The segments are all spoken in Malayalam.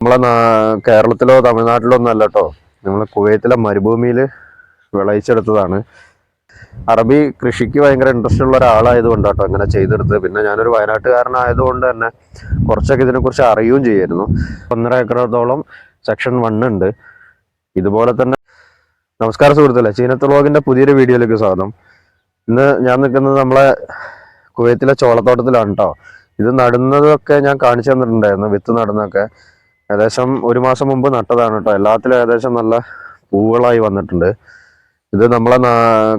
നമ്മളെ കേരളത്തിലോ തമിഴ്നാട്ടിലോ ഒന്നല്ല കേട്ടോ നമ്മളെ കുവൈത്തിലെ മരുഭൂമിയിൽ വിളയിച്ചെടുത്തതാണ്. അറബി കൃഷിക്ക് ഭയങ്കര ഇൻട്രസ്റ്റ് ഉള്ള ഒരാളായതുകൊണ്ട് കേട്ടോ അങ്ങനെ ചെയ്തെടുത്തത്. പിന്നെ ഞാനൊരു വയനാട്ടുകാരനായതുകൊണ്ട് തന്നെ കുറച്ചൊക്കെ ഇതിനെക്കുറിച്ച് അറിയുകയും ചെയ്യായിരുന്നു. ഒന്നര ഏക്കറത്തോളം സെക്ഷൻ വൺ ഉണ്ട്. ഇതുപോലെ തന്നെ നമസ്കാരം സുഹൃത്തുക്കളെ. ചീനത്ത് വ്ളോഗിന്റെ പുതിയൊരു വീഡിയോയിലേക്ക് സ്വാഗതം. ഇന്ന് ഞാൻ നിൽക്കുന്നത് നമ്മളെ കുവൈത്തിലെ ചോളത്തോട്ടത്തിലാണ് കേട്ടോ ഇത് നടുന്നതൊക്കെ ഞാൻ കാണിച്ചു തന്നിട്ടുണ്ടായിരുന്നു. വിത്ത് നടുന്നതൊക്കെ. ഏകദേശം ഒരു മാസം മുമ്പ് നട്ടതാണ് കേട്ടോ. എല്ലാത്തിലും ഏകദേശം നല്ല പൂവുകളായി വന്നിട്ടുണ്ട്. ഇത് നമ്മളെ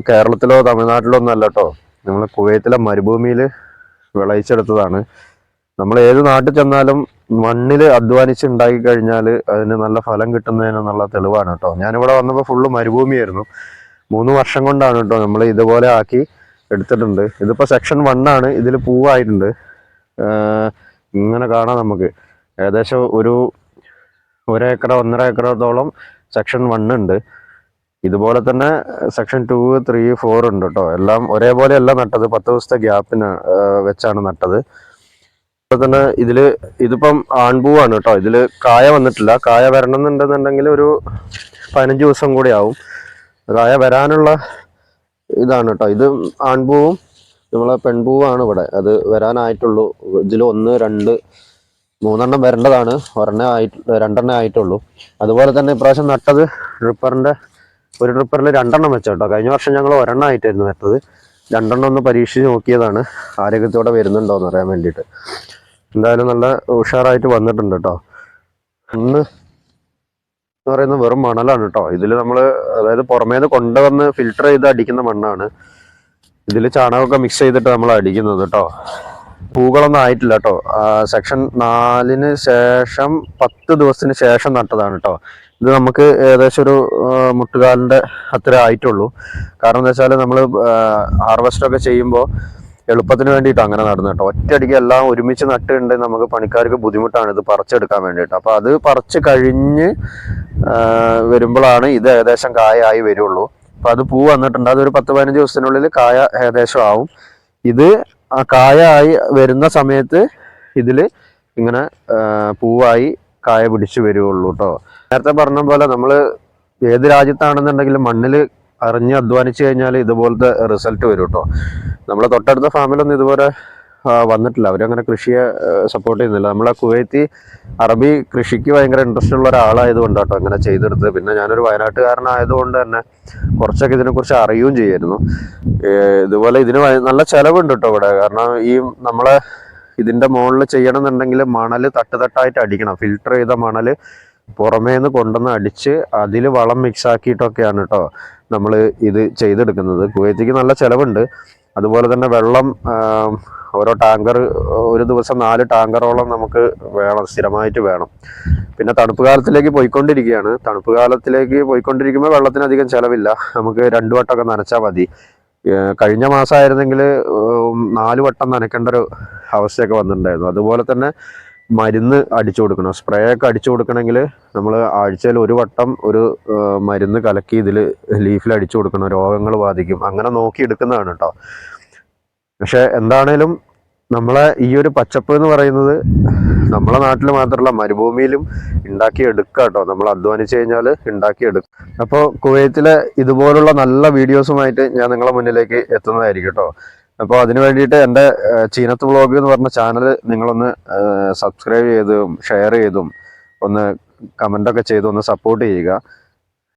കേരളത്തിലോ തമിഴ്നാട്ടിലോ ഒന്നല്ല കേട്ടോ. നമ്മളെ കുവൈത്തിലെ മരുഭൂമിയിൽ വിളയിച്ചെടുത്തതാണ്. നമ്മൾ ഏത് നാട്ടിൽ ചെന്നാലും മണ്ണിൽ അധ്വാനിച്ച് ഉണ്ടാക്കി കഴിഞ്ഞാൽ അതിന് നല്ല ഫലം കിട്ടുന്നതിനുള്ള തെളിവാണ് കേട്ടോ. ഞാനിവിടെ വന്നപ്പോൾ ഫുള്ള് മരുഭൂമിയായിരുന്നു. മൂന്ന് വർഷം കൊണ്ടാണ് കേട്ടോ നമ്മൾ ഇതുപോലെ ആക്കി എടുത്തിട്ടുണ്ട്. ഇതിപ്പോൾ സെക്ഷൻ വൺ ആണ്. ഇതിൽ പൂവായിട്ടുണ്ട്. ഇങ്ങനെ കാണാം നമുക്ക്. ഏകദേശം ഒരു ഒരേക്കറ ഒന്നര ഏക്കറോത്തോളം സെക്ഷൻ വൺ ഉണ്ട്. ഇതുപോലെ തന്നെ സെക്ഷൻ ടു ത്രീ ഫോർ ഉണ്ട് കേട്ടോ എല്ലാം ഒരേപോലെ അല്ല നട്ടത്. പത്ത് ദിവസത്തെ ഗ്യാപ്പിന് വെച്ചാണ് നട്ടത്. അതുപോലെ തന്നെ ഇതിൽ ഇതിപ്പം ആൺപൂവാണ് കേട്ടോ ഇതിൽ കായ വന്നിട്ടില്ല. കായ വരണം എന്നുണ്ടെന്നുണ്ടെങ്കിൽ ഒരു പതിനഞ്ച് ദിവസം കൂടി ആവും. കായ വരാനുള്ള ഇതാണ് കേട്ടോ ഇത് ആൺപൂവും നമ്മളെ പെൺപൂവാണ് ഇവിടെ. അത് വരാനായിട്ടുള്ളൂ. ഇതിൽ ഒന്ന് രണ്ട് മൂന്നെണ്ണം വരേണ്ടതാണ്. ഒരെണ്ണം ആയിട്ട് രണ്ടെണ്ണം ആയിട്ടുള്ളൂ. അതുപോലെ തന്നെ ഇപ്രാവശ്യം നട്ടത് ഡ്രിപ്പറിന്റെ ഒരു ഡ്രിപ്പറിൽ രണ്ടെണ്ണം വെച്ച കേട്ടോ കഴിഞ്ഞ വർഷം ഞങ്ങൾ ഒരെണ്ണം ആയിട്ടായിരുന്നു നട്ടത്. രണ്ടെണ്ണം ഒന്ന് പരീക്ഷിച്ച് നോക്കിയതാണ് ആരോഗ്യത്തോടെ വരുന്നുണ്ടോ എന്ന് അറിയാൻ വേണ്ടിയിട്ട്. എന്തായാലും നല്ല ഉഷാറായിട്ട് വന്നിട്ടുണ്ട് കേട്ടോ ഒന്ന് എന്ന് പറയുന്നത് വെറും മണലാണ് കേട്ടോ ഇതിൽ നമ്മൾ അതായത് പുറമേ നിന്ന് കൊണ്ടുവന്ന് ഫിൽട്ടർ ചെയ്ത് അടിക്കുന്ന മണ്ണാണ്. ഇതിൽ ചാണകമൊക്കെ മിക്സ് ചെയ്തിട്ട് നമ്മൾ അടിക്കുന്നത് കേട്ടോ പൂക്കളൊന്നും ആയിട്ടില്ല കേട്ടോ സെക്ഷൻ നാലിന് ശേഷം പത്ത് ദിവസത്തിന് ശേഷം നട്ടതാണ് കേട്ടോ ഇത് നമുക്ക് ഏകദേശം ഒരു മുട്ടുകാലിന്റെ അത്ര ആയിട്ടുള്ളൂ. കാരണം എന്താ വെച്ചാൽ നമ്മൾ ഹാർവെസ്റ്റ് ഒക്കെ ചെയ്യുമ്പോൾ എളുപ്പത്തിന് വേണ്ടിയിട്ട് അങ്ങനെ നടന്നു കേട്ടോ ഒറ്റയടിക്ക് എല്ലാം ഒരുമിച്ച് നട്ടുണ്ട് നമുക്ക് പണിക്കാർക്ക് ബുദ്ധിമുട്ടാണ് ഇത് പറിച്ചെടുക്കാൻ വേണ്ടിയിട്ട്. അപ്പോൾ അത് പറിച്ച് കഴിഞ്ഞ് വരുമ്പോഴാണ് ഇത് ഏകദേശം കായായി വരുള്ളൂ. അപ്പോൾ അത് പൂ വന്നിട്ടുണ്ട്. അതൊരു പത്ത് പതിനഞ്ച് ദിവസത്തിനുള്ളിൽ കായ ഏകദേശം ആവും. ഇത് ആ കായായി വരുന്ന സമയത്ത് ഇതിൽ ഇങ്ങനെ പൂവായി കായ പിടിച്ചു വരുവുള്ളൂ കേട്ടോ നേരത്തെ പറഞ്ഞ പോലെ നമ്മൾ ഏത് രാജ്യത്താണെന്നുണ്ടെങ്കിലും മണ്ണിൽ അറിഞ്ഞ് അധ്വാനിച്ചു കഴിഞ്ഞാൽ ഇതുപോലത്തെ റിസൾട്ട് വരും കേട്ടോ നമ്മളെ തൊട്ടടുത്ത ഫാമിലൊന്നും ഇതുപോലെ വന്നിട്ടില്ല. അവരങ്ങനെ കൃഷിയെ സപ്പോർട്ട് ചെയ്യുന്നില്ല. നമ്മളെ കുവൈത്തി അറബി കൃഷിക്ക് ഭയങ്കര ഇൻട്രസ്റ്റ് ഉള്ള ഒരാളായതുകൊണ്ട് കേട്ടോ അങ്ങനെ ചെയ്തെടുത്തത്. പിന്നെ ഞാനൊരു വയനാട്ടുകാരനായതുകൊണ്ട് തന്നെ കുറച്ചൊക്കെ ഇതിനെക്കുറിച്ച് അറിയുകയും ചെയ്യായിരുന്നു. ഇതുപോലെ ഇതിന് നല്ല ചെലവുണ്ട് കേട്ടോ ഇവിടെ. കാരണം ഈ നമ്മളെ ഇതിന്റെ മുകളിൽ ചെയ്യണമെന്നുണ്ടെങ്കിൽ മണൽ തട്ട് തട്ടായിട്ട് അടിക്കണം. ഫിൽട്ടർ ചെയ്ത മണൽ പുറമേ നിന്ന് കൊണ്ടുവന്ന് അടിച്ച് അതിൽ വളം മിക്സ് ആക്കിയിട്ടൊക്കെയാണ് കേട്ടോ നമ്മൾ ഇത് ചെയ്തെടുക്കുന്നത്. കുവൈത്തിക്ക് നല്ല ചിലവുണ്ട്. അതുപോലെ തന്നെ വെള്ളം ഓരോ ടാങ്കർ ഒരു ദിവസം നാല് ടാങ്കറോളം നമുക്ക് വേണം സ്ഥിരമായിട്ട് വേണം. പിന്നെ തണുപ്പ് കാലത്തിലേക്ക് പോയിക്കൊണ്ടിരിക്കുകയാണ്. തണുപ്പ് കാലത്തിലേക്ക് പോയിക്കൊണ്ടിരിക്കുമ്പോൾ വെള്ളത്തിന് അധികം ചെലവില്ല. നമുക്ക് രണ്ടു വട്ടമൊക്കെ നനച്ചാൽ മതി. കഴിഞ്ഞ മാസമായിരുന്നെങ്കിൽ നാല് വട്ടം നനയ്ക്കേണ്ട ഒരു അവസ്ഥയൊക്കെ വന്നിട്ടുണ്ടായിരുന്നു. അതുപോലെ തന്നെ മരുന്ന് അടിച്ചു കൊടുക്കണം. സ്പ്രേ ഒക്കെ അടിച്ചു കൊടുക്കണമെങ്കിൽ നമ്മൾ ആഴ്ചയിൽ ഒരു വട്ടം ഒരു മരുന്ന് കലക്കി ഇതിൽ ലീഫിൽ അടിച്ചു കൊടുക്കണം. രോഗങ്ങൾ ബാധിക്കും. അങ്ങനെ നോക്കി എടുക്കുന്നതാണ് കേട്ടോ പക്ഷെ എന്താണേലും നമ്മളെ ഈ ഒരു പച്ചപ്പ് എന്ന് പറയുന്നത് നമ്മളെ നാട്ടിൽ മാത്രമല്ല മരുഭൂമിയിലും ഉണ്ടാക്കി എടുക്കുക കേട്ടോ നമ്മൾ അധ്വാനിച്ചു കഴിഞ്ഞാൽ ഉണ്ടാക്കി എടുക്കും അപ്പോൾ കുവൈത്തിലെ ഇതുപോലുള്ള നല്ല വീഡിയോസുമായിട്ട് ഞാൻ നിങ്ങളെ മുന്നിലേക്ക് എത്തുന്നതായിരിക്കും കേട്ടോ അപ്പോൾ അതിന് വേണ്ടിയിട്ട് എന്റെ ചീനത്ത് വ്ളോഗ് എന്ന് പറഞ്ഞ ചാനൽ നിങ്ങളൊന്ന് സബ്സ്ക്രൈബ് ചെയ്തും ഷെയർ ചെയ്തും ഒന്ന് കമന്റൊക്കെ ചെയ്തും ഒന്ന് സപ്പോർട്ട് ചെയ്യുക.